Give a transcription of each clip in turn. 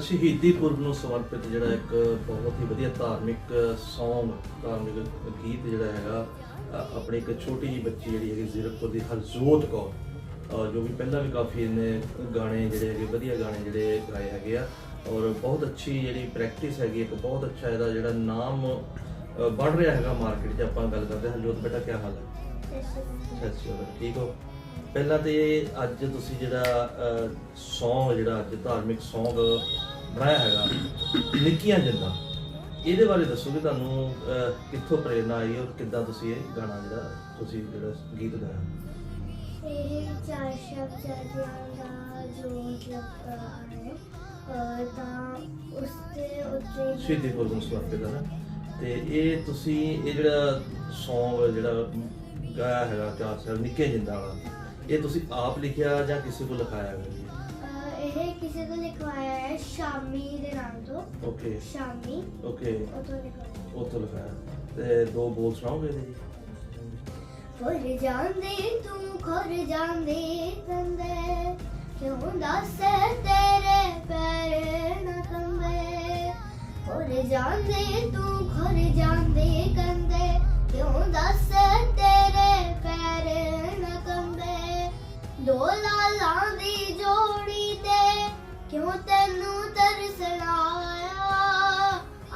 ਸ਼ਹੀਦੀ ਪੁਰਬ ਨੂੰ ਸਮਰਪਿਤ ਜਿਹੜਾ ਇੱਕ ਬਹੁਤ ਹੀ ਵਧੀਆ ਧਾਰਮਿਕ Song ਧਾਰਮਿਕ ਗੀਤ ਜਿਹੜਾ ਹੈਗਾ ਆਪਣੀ ਇੱਕ ਛੋਟੀ ਜਿਹੀ ਬੱਚੀ ਜਿਹੜੀ ਹੈਗੀ ਜ਼ੀਰਕਪੁਰ ਦੀ ਹਰਜੋਤ ਕੌਰ ਜੋ ਵੀ ਪਹਿਲਾਂ ਵੀ ਕਾਫੀ ਇਹਨੇ ਗਾਣੇ ਜਿਹੜੇ ਹੈਗੇ ਵਧੀਆ ਗਾਣੇ ਜਿਹੜੇ ਗਾਏ ਹੈਗੇ ਆ ਔਰ ਬਹੁਤ ਅੱਛੀ ਜਿਹੜੀ ਪ੍ਰੈਕਟਿਸ ਹੈਗੀ ਇੱਕ ਬਹੁਤ ਅੱਛਾ ਇਹਦਾ ਜਿਹੜਾ ਨਾਮ ਬਣ ਰਿਹਾ ਹੈਗਾ ਮਾਰਕੀਟ 'ਚ ਆਪਾਂ ਗੱਲ ਕਰਦੇ ਹਾਂ। ਹਰਜੋਤ ਬੇਟਾ ਕੀ ਹਾਲ ਹੈ? ਸਤਿ ਸ਼੍ਰੀ ਅਕਾਲ। ਠੀਕ ਹੋ? ਪਹਿਲਾਂ ਤੇ ਅੱਜ ਤੁਸੀਂ ਜਿਹੜਾ Song ਜਿਹੜਾ ਅੱਜ ਧਾਰਮਿਕ Song ਬਣਾਇਆ ਹੈਗਾ ਨਿੱਕੀਆਂ ਜਿੰਦਾਂ ਇਹਦੇ ਬਾਰੇ ਦੱਸੋ ਕਿ ਤੁਹਾਨੂੰ ਕਿੱਥੋਂ ਪ੍ਰੇਰਣਾ ਆਈ ਔਰ ਕਿੱਦਾਂ ਤੁਸੀਂ ਇਹ ਗਾਣਾ ਜਿਹੜਾ ਤੁਸੀਂ ਜਿਹੜਾ ਗੀਤ ਗਾਇਆ? ਇਹ ਚਾਰ ਸ਼ਬਦਾਂ ਦਾ ਜੋ ਮਤਲਬ ਅਹ, ਤਾਂ ਉਸ ਦੇ ਉੱਤੇ ਸ਼ਹੀਦੀ ਪੁਰਬ ਨੂੰ ਸਮਰਪਿਤ ਹੈ ਨਾ। ਤੇ ਇਹ ਤੁਸੀਂ ਇਹ ਜਿਹੜਾ Song ਜਿਹੜਾ ਗਾਇਆ ਹੈਗਾ ਚਾਰ ਸਾਹਿਬ ਨਿੱਕੇ ਜਿੰਦਾਂ ਵਾਲਾ ਇਹ ਤੁਸੀਂ ਆਪ ਲਿਖਿਆ ਜਾਂ ਕਿਸੇ ਕੋਲ ਲਿਖਾਇਆ ਜੀ? ਅਹ, ਇਹ ਕਿਸੇ ਤੋਂ ਲਿਖਵਾਇਆ ਹੈ ਸ਼ਾਮੀ ਦੇ ਨਾਮ ਤੋਂ। ਓਕੇ। ਸ਼ਾਮੀ। ਓਕੇ। ਉਹ ਤੋਂ ਲਿਖਵਾਇਆ। ਉੱਥੋਂ ਲਿਖਾਇਆ। ਤੇ ਦੋ ਬੋਲ ਸੁਣਾਓਗੇ ਇਹਦੇ ਜੀ? ਖੁਰ ਜਾਂਦੇ ਤੂੰ ਖੁਰ ਜਾਂਦੇ ਕੰਦੇ ਕਿਉਂ ਦੱਸ ਤੇਰੇ ਪੈਰ ਨਾ ਕੰਬੇ? ਖੁਰ ਜਾਂਦੇ ਤੂੰ ਖੁਰ ਜਾਂਦੇ ਕੰਦੇ ਕਿਉਂ ਦੱਸ ਦੋ ਲਾਲਾਂ ਦੀ ਜੋੜੀ ਤੇ ਕਿਉਂ ਤੈਨੂੰ ਤਰਸ ਆਇਆ?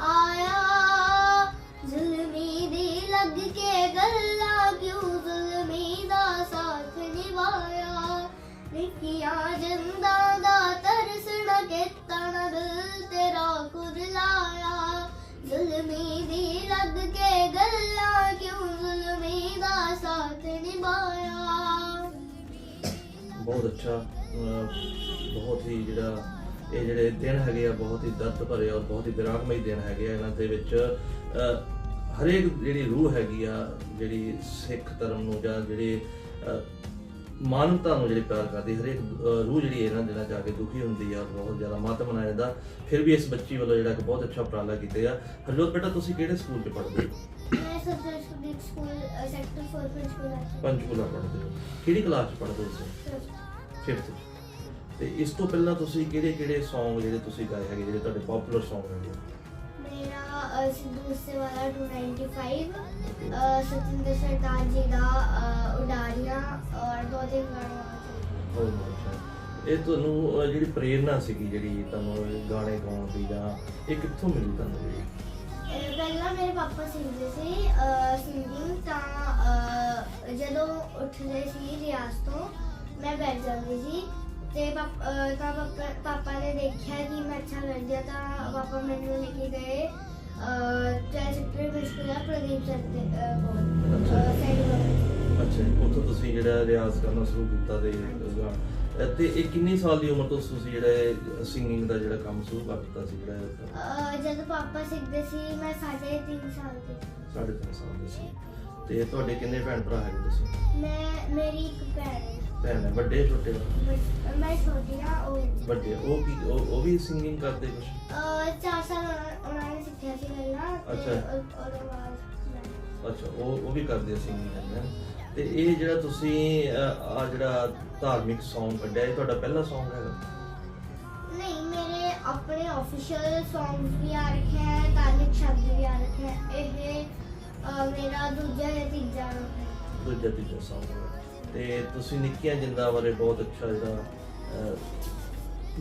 ਆਇਆ ਜ਼ੁਲਮੀ ਦੀ ਲੱਗ ਕੇ ਗੱਲਾਂ ਕਿਉਂ ਜ਼ੁਲਮੀ ਦਾ ਸਾਥ ਨਿਭਾਇਆ? ਨਿੱਕੀਆਂ ਜਿੰਦਾਂ ਦਾ ਤਰਸਣਾ ਕੀਤਾ ਨਾ ਦਿਲ ਤੇਰਾ ਖੁਦ ਜ਼ੁਲਮੀ ਦੀ ਲੱਗ ਕੇ ਗੱਲਾਂ ਕਿਉਂ ਜ਼ੁਲਮੀ ਦਾ ਸਾਥ ਨਿਭਾਇਆ? ਬਹੁਤ ਅੱਛਾ ਬਹੁਤ ਹੀ ਜਿਹੜਾ ਇਹ ਜਿਹੜੇ ਦਿਨ ਹੈਗੇ ਆ, ਬਹੁਤ ਹੀ ਦਰਦ ਭਰੇ ਔਰ ਬਹੁਤ ਹੀ ਵਿਰਾਗਮਈ ਦਿਨ ਹੈਗੇ ਆ ਇਹਨਾਂ ਦੇ ਵਿੱਚ। ਹਰੇਕ ਜਿਹੜੀ ਰੂਹ ਹੈਗੀ ਆ, ਜਿਹੜੀ ਸਿੱਖ ਧਰਮ ਨੂੰ ਜਾਂ ਜਿਹੜੇ ਮਾਨਵਤਾ ਨੂੰ ਜਿਹੜੀ ਪਿਆਰ ਕਰਦੀ ਹਰੇਕ ਰੂਹ ਜਿਹੜੀ ਇਹਨਾਂ ਦਿਨਾਂ ਜਾ ਕੇ ਦੁਖੀ ਹੁੰਦੀ ਆ ਬਹੁਤ ਜ਼ਿਆਦਾ ਮਾਤਮ ਮਨਾਇਆ ਜਾਂਦਾ ਫਿਰ ਵੀ ਇਸ ਬੱਚੀ ਵੱਲੋਂ ਜਿਹੜਾ ਕਿ ਬਹੁਤ ਅੱਛਾ ਉਪਰਾਲਾ ਕੀਤੇ ਆ। ਹਰਜੋਤ ਬੇਟਾ ਤੁਸੀਂ ਕਿਹੜੇ ਸਕੂਲ 'ਚ ਪੜ੍ਹਦੇ ਹੋ? ਮੈਂ ਸਟੂਡੈਂਟ ਸਕੂਲ ਸੈਕਟਰ 4 ਪ੍ਰਿੰਸੀਪਲ ਹਾਂ ਪੰਚਕੂਲਾ ਪੜ੍ਹਦੇ ਹੋ। ਕਿਹੜੀ ਕਲਾਸ 'ਚ ਪੜ੍ਹਦੇ ਹੋ ਤੁਸੀਂ? ਫਿਫਥ ਤੇ ਇਸ ਤੋਂ ਪਹਿਲਾਂ ਤੁਸੀਂ ਕਿਹੜੇ ਕਿਹੜੇ Song ਜਿਹੜੇ ਤੁਸੀਂ ਗਾਏ ਹੈਗੇ ਜਿਹੜੇ ਤੁਹਾਡੇ ਪਪੂਲਰ Song ਹੈਗੇ? ਸਿੱਧੂ ਮੂਸੇਵਾਲਾ 295 ਅ, ਸਤਿੰਦਰ ਸਰਤਾਜ ਜੀ ਦਾ ਅ, ਉਡਾਰੀਆਂ ਔਰ ਦੋ ਤਿੰਨ ਗਾਣੇ ਹੋਰ ਬਹੁਤ ਬਹੁਤ ਅੱਛਾ। ਇਹ ਤੁਹਾਨੂੰ ਜਿਹੜੀ ਪ੍ਰੇਰਣਾ ਸੀਗੀ ਜਿਹੜੀ ਤੁਹਾਨੂੰ ਗਾਣੇ ਗਾਉਣ ਦੀ ਜਾਂ ਇਹ ਕਿੱਥੋਂ ਮਿਲੀ ਤੁਹਾਨੂੰ ਇਹ? ਪਹਿਲਾਂ ਮੇਰੇ ਪਾਪਾ ਸਿੰਗਦੇ ਸੀ ਸਿੰਗਿੰਗ ਤਾਂ ਜਦੋਂ ਉੱਠਦੇ ਸੀ ਰਿਆਜ਼ ਤੋਂ ਮੈਂ ਬੈਠ ਜਾਂਦੀ ਸੀ ਤੇ ਤਾਂ ਪਾਪਾ ਨੇ ਦੇਖਿਆ ਕਿ ਮੈਂ ਅੱਛਾ ਹਾਂ ਤਾਂ ਪਾਪਾ ਮੈਨੂੰ ਲੈ ਕੇ ਗਏ ਟ੍ਰੈਲ ਸੈਕਟਰ ਵਿੱਚ ਸਕੂਲ ਆ ਪ੍ਰਦੀਪ ਸਰ ਕੋਲ ਅੱਛਾ। ਕੋਲ ਅੱਛਾ ਜੀ, ਉੱਥੋਂ ਤੁਸੀਂ ਜਿਹੜਾ ਰਿਆਜ਼ ਕਰਨਾ ਸ਼ੁਰੂ ਕੀਤਾ ਤੇ ਗਾ- ਅਹ, ਤੇ ਇਹ ਕਿੰਨੀ ਸਾਲ ਦੀ ਉਮਰ ਤੋਂ ਤੁਸੀਂ ਜਿਹੜਾ ਸਿੰਗਿੰਗ ਦਾ ਜਿਹੜਾ ਕੰਮ ਸ਼ੁਰੂ ਕਰ ਦਿੱਤਾ ਸੀ ਜਿਹੜਾ ਅਹ ਜਦੋਂ ਪਾਪਾ ਸਿੱਖਦੇ ਸੀ ਮੈਂ ਸਾਢੇ ਤਿੰਨ ਸਾਲ ਦੀ ਸਾਢੇ ਤਿੰਨ ਸਾਲ ਦੇ ਸੀ ਤੇ ਤੁਹਾਡੇ ਕਿੰਨੇ ਭੈਣ ਭਰਾ ਹੈਗੇ ਤੁਸੀਂ ਮੈਂ ਮੇਰੀ ਇੱਕ ਭੈਣ ਹੈ ਭੈਣ ਹੈ ਵੱਡੇ ਛੋਟੇ ਬਟ ਮੈਂ ਛੋਟੀ ਹਾਂ ਉਹ ਵੱਡੇ ਉਹ ਕੀ ਉਹ ਉਹ ਵੀ ਸਿੰਗਿੰਗ ਕਰਦੇ ਕੁਛ ਅਹ ਚਾਰ ਸਾਲ ਉਹਨਾਂ- ਉਹਨਾਂ ਨੇ ਸਿੱਖਿਆ ਸੀ ਪਹਿਲਾਂ ਤੇ ਅੱਛਾ। ਉਹ- ਉਹਦੇ ਬਾਅਦ ਮੈਂ- ਅੱਛਾ ਉਹ ਉਹ ਵੀ ਕਰਦੇ ਆ ਸਿੰਗਿੰਗ ਕਰਦੇ ਆ ਤੇ ਇਹ ਜਿਹੜਾ ਤੁਸੀਂ ਆ ਜਿਹੜਾ ਧਾਰਮਿਕ Song ਕੱਢਿਆ ਇਹ ਤੁਹਾਡਾ ਪਹਿਲਾ Song ਹੈਗਾ? ਨਹੀਂ ਮੇਰੇ ਆਪਣੇ ਆਫੀਸ਼ੀਅਲ ਸੌਂਗਸ ਵੀ ਆ ਰੱਖੇ ਹੈ ਧਾਰਮਿਕ ਸ਼ਬਦ ਵੀ ਆ ਰੱਖੇ ਹੈ ਇਹ ਅਹ, ਮੇਰਾ ਦੂਜਾ ਜਾਂ ਤੀਜਾ ਹੈ। ਦੂਜਾ ਤੀਜਾ Song ਹੈਗਾ। ਤੇ ਤੁਸੀਂ ਨਿੱਕੀਆਂ ਜਿੰਦਾਂ ਬਾਰੇ ਬਹੁਤ ਅੱਛਾ ਜਿਹੜਾ ਅਹ,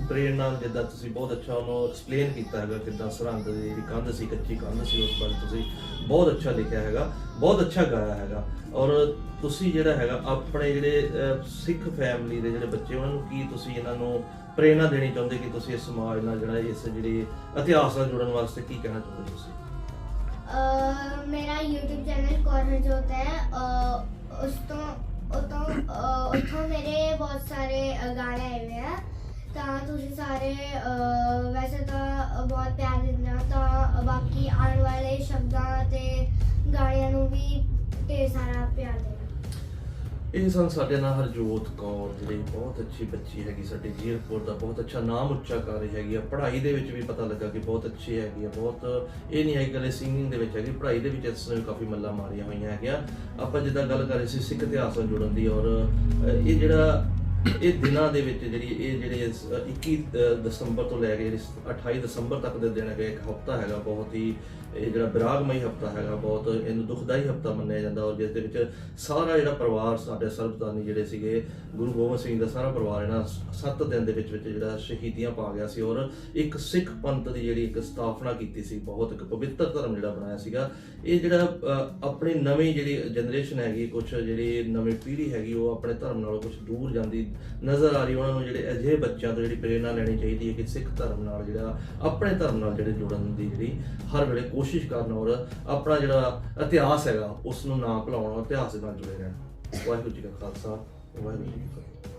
ਪ੍ਰੇਰਨਾ ਜਿੱਦਾਂ ਤੁਸੀਂ ਬਹੁਤ ਅੱਛਾ ਉਹਨੂੰ ਐਕਸਪਲੇਨ ਕੀਤਾ ਹੈਗਾ ਕਿੱਦਾਂ ਸਰਹੰਦ ਦੀ ਜਿਹੜੀ ਕੰਧ ਸੀ ਕੱਚੀ ਕੰਧ ਸੀ ਉਸ ਬਾਰੇ ਤੁਸੀਂ ਬਹੁਤ ਅੱਛਾ ਲਿਖਿਆ ਹੈਗਾ ਬਹੁਤ ਅੱਛਾ ਗਾਇਆ ਹੈਗਾ। ਔਰ ਤੁਸੀਂ ਜਿਹੜਾ ਹੈਗਾ ਆਪਣੇ ਜਿਹੜੇ ਅਹ, ਸਿੱਖ ਫੈਮਿਲੀ ਦੇ ਜਿਹੜੇ ਬੱਚੇ ਉਹਨਾਂ ਨੂੰ ਕੀ ਤੁਸੀਂ ਇਹਨਾਂ ਨੂੰ ਪ੍ਰੇਰਨਾ ਦੇਣੀ ਚਾਹੁੰਦੇ ਕਿ ਤੁਸੀਂ ਇਸ ਸਮਾਜ ਨਾਲ ਜਿਹੜਾ ਇਸ ਜਿਹੜੀ ਇਤਿਹਾਸ ਨਾਲ ਜੁੜਨ ਵਾਸਤੇ ਕੀ ਕਹਿਣਾ ਚਾਹੁੰਦੇ ਤੁਸੀਂ? ਅਹ ਮੇਰਾ YouTube ਚੈਨਲ ਕੋਰਨਰ ਜੋਤ ਹੈ। ਅਹ ਉਸ ਤੋਂ ਉਤੋਂ ਉੱਥੋਂ ਮੇਰੇ ਬਹੁਤ ਸਾਰੇ ਅਹ ਗਾਣੇ ਆਏ ਹੋਏ ਆ। ਤਾਂ ਤੁਸੀਂ ਸਾਰੇ ਵੈਸੇ ਤਾਂ ਬਹੁਤ ਪਿਆਰ ਦਿੰਦੇ ਹੋ, ਤਾਂ ਬਾਕੀ ਆਉਣ ਵਾਲੇ ਸ਼ਬਦਾਂ ਤੇ ਗਾਣਿਆਂ ਨੂੰ ਵੀ ਢੇਰ ਸਾਰਾ ਪਿਆਰ ਦੇਣਾ ਇਹ ਸਨ ਸਾਡੇ ਨਾਲ ਹਰਜੋਤ ਕੌਰ, ਜਿਹੜੀ ਬਹੁਤ ਅੱਛੀ ਬੱਚੀ ਹੈਗੀ ਸਾਡੇ ਜੀਰਪੁਰ ਦਾ, ਬਹੁਤ ਅੱਛਾ ਨਾਮ ਉੱਚਾ ਕਰ ਰਹੀ ਹੈਗੀ ਆ। ਪੜ੍ਹਾਈ ਦੇ ਵਿੱਚ ਵੀ ਪਤਾ ਲੱਗਾ ਕਿ ਬਹੁਤ ਅੱਛੀ ਹੈਗੀ ਆ, ਬਹੁਤ ਇਹ ਨਹੀਂ ਹੈ ਕਿ ਇਕੱਲੇ ਸਿੰਗਿੰਗ ਦੇ ਵਿੱਚ ਹੈਗੀ, ਪੜ੍ਹਾਈ ਦੇ ਵਿੱਚ ਇਸ ਨੇ ਕਾਫੀ ਮੱਲਾ ਮਾਰੀਆਂ ਹੋਈਆਂ ਹੈਗੀਆਂ। ਆਪਾਂ ਜਿੱਦਾਂ ਗੱਲ ਕਰ ਰਹੇ ਸੀ ਸਿੱਖ ਇਤਿਹਾਸ ਨਾਲ ਜੁੜਨ ਦੀ ਔਰ ਇਹ ਜਿਹੜਾ ਇਹ ਦਿਨਾਂ ਦੇ ਵਿੱਚ ਜਿਹੜੀ ਇਹ ਜਿਹੜੇ ਇਸ, 21 ਦਸੰਬਰ ਤੋਂ ਲੈ ਕੇ ਜਿਹੜੀ 28 ਦਸੰਬਰ ਤੱਕ ਦੇ ਦਿਨ ਹੈਗੇ ਇੱਕ ਹਫਤਾ ਹੈਗਾ ਬਹੁਤ ਹੀ ਇਹ ਜਿਹੜਾ ਵਿਰਾਗਮਈ ਹਫਤਾ ਹੈਗਾ, ਬਹੁਤ ਇਹਨੂੰ ਦੁਖਦਾਈ ਹਫਤਾ ਮੰਨਿਆ ਜਾਂਦਾ ਔਰ ਜਿਸ ਦੇ ਵਿੱਚ ਸਾਰਾ ਜਿਹੜਾ ਪਰਿਵਾਰ ਸਾਡੇ ਸਰਬਤਾਨੀ ਜਿਹੜੇ ਸੀਗੇ, ਗੁਰੂ ਗੋਬਿੰਦ ਸਿੰਘ ਦਾ ਸਾਰਾ ਪਰਿਵਾਰ ਇਹਨਾਂ 7 ਦਿਨ ਦੇ ਵਿੱਚ ਵਿੱਚ ਜਿਹੜਾ ਸ਼ਹੀਦੀਆਂ ਪਾ ਗਿਆ ਸੀ ਔਰ ਇੱਕ ਸਿੱਖ ਪੰਥ ਦੀ ਜਿਹੜੀ ਇੱਕ ਸਥਾਪਨਾ ਕੀਤੀ ਸੀ, ਬਹੁਤ ਇੱਕ ਪਵਿੱਤਰ ਧਰਮ ਜਿਹੜਾ ਬਣਾਇਆ ਸੀਗਾ। ਇਹ ਜਿਹੜਾ ਆਪਣੀ ਨਵੀਂ ਜਿਹੜੀ ਜਨਰੇਸ਼ਨ ਹੈਗੀ ਕੁਝ ਜਿਹੜੀ ਨਵੀਂ ਪੀੜ੍ਹੀ ਹੈਗੀ, ਉਹ ਆਪਣੇ ਧਰਮ ਨਾਲੋਂ ਕੁਝ ਦੂਰ ਜਾਂਦੀ ਨਜ਼ਰ ਆ ਰਹੀ, ਉਹਨਾਂ ਨੂੰ ਜਿਹੜੇ ਅਜਿਹੇ ਬੱਚਿਆਂ ਤੋਂ ਜਿਹੜੀ ਪ੍ਰੇਰਣਾ ਲੈਣੀ ਚਾਹੀਦੀ ਹੈ ਕਿ ਸਿੱਖ ਧਰਮ ਨਾਲ ਜਿਹੜਾ, ਆਪਣੇ ਧਰਮ ਨਾਲ ਜਿਹੜੇ ਜੁੜਨ ਦੀ ਜਿਹੜੀ ਹਰ ਵੇਲੇ ਕੋਸ਼ਿਸ਼ ਕੋਸ਼ਿਸ਼ ਕਰਨ ਔਰ ਆਪਣਾ ਜਿਹੜਾ ਇਤਿਹਾਸ ਹੈਗਾ ਉਸ ਨੂੰ ਨਾ ਭੁਲਾਉਣ ਇਤਿਹਾਸ ਦੇ ਨਾਲ ਜੁੜੇ ਰਹਿਣ। ਵਾਹਿਗੁਰੂ ਜੀ ਕਾ ਖਾਲਸਾ, ਵਾਹਿਗੁਰੂ ਜੀ ਕੀ ਫਤਿਹ।